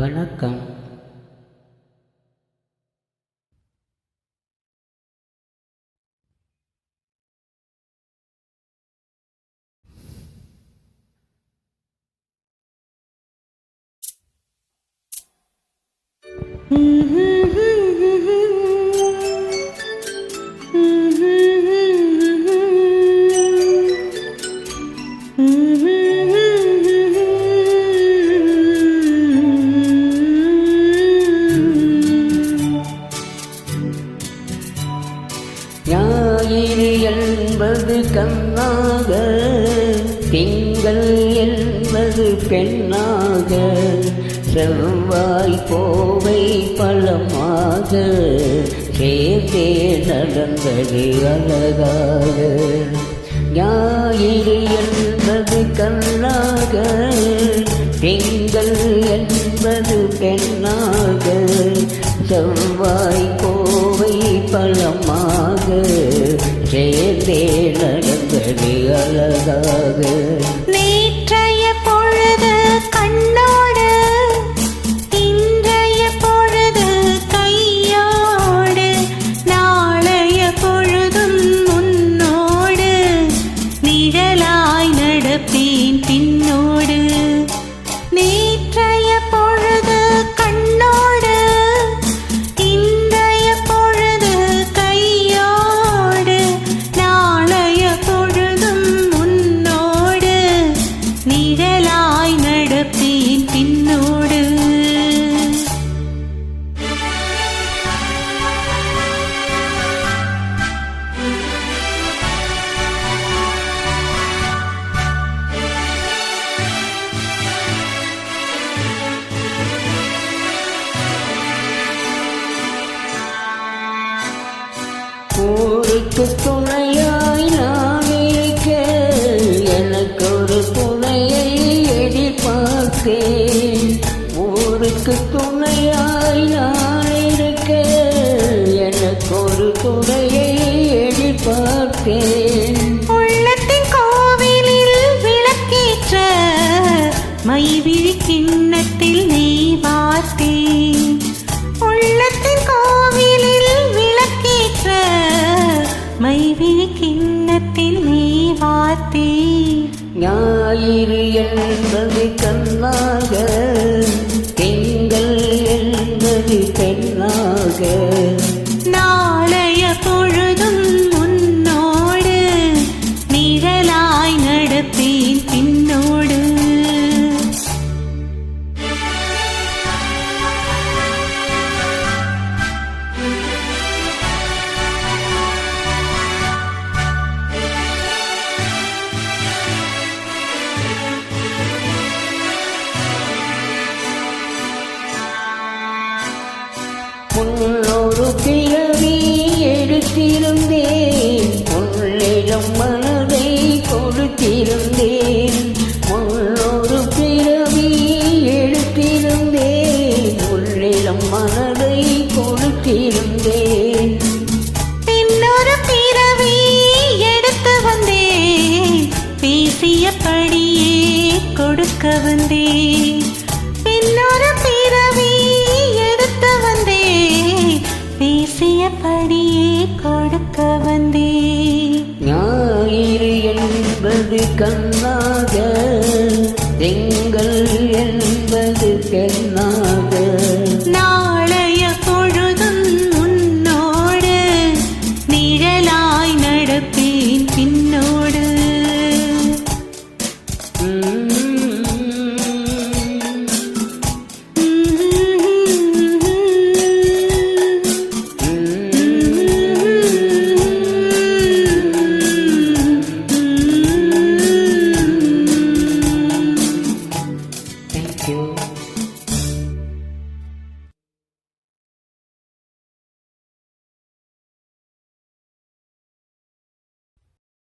வணக்கம். Mm-hmm. ஞாயிறு என்பது கண்ணாக திங்கள் என்பது பெண்ணாக செவ்வாய் கோவை பழமாக சேர்த்தே நடந்தது அழகாக. ஞாயிறு என்பது கண்ணாக திங்கள் என்பது பெண்ணாக செவ்வாய் கோவை பழமாக சேர்ந்தே நடந்தது அழகாக. ஊருக்கு துணையாய் நான் இருக்க எனக்கு ஒரு துணையை எதிர்பார்த்தேன். ஊருக்கு துணையாய் நான் இருக்க எனக்கு ஒரு துணையை எதிர்பார்த்தேன். உள்ளத்தின் கோவிலில் விளக்கேற்ற மைவிழி கிண்ணத்தில் நீ பார்த்தேன் உள்ளத்தின் கோவிலில் மைவிழி கிண்ணத்தில் நீ வார்த்தேன் ஞாயிறு என்பது கண்ணாக. கொடுத்திருந்தேன். உள்ளிடம் மனதை கொடுத்திருந்தேன். முன்னொரு பிறவி எடுத்திருந்தேன். உள்ளிடம் மனதை கொடுத்திருந்தேன். இன்னொரு பிறவி எடுத்து வந்தேன். பேசியபடியே கொடுக்க வந்தேன். கொடுக்க வந்தேன் ஞாயிறு என்பது கண்ணாக எங்க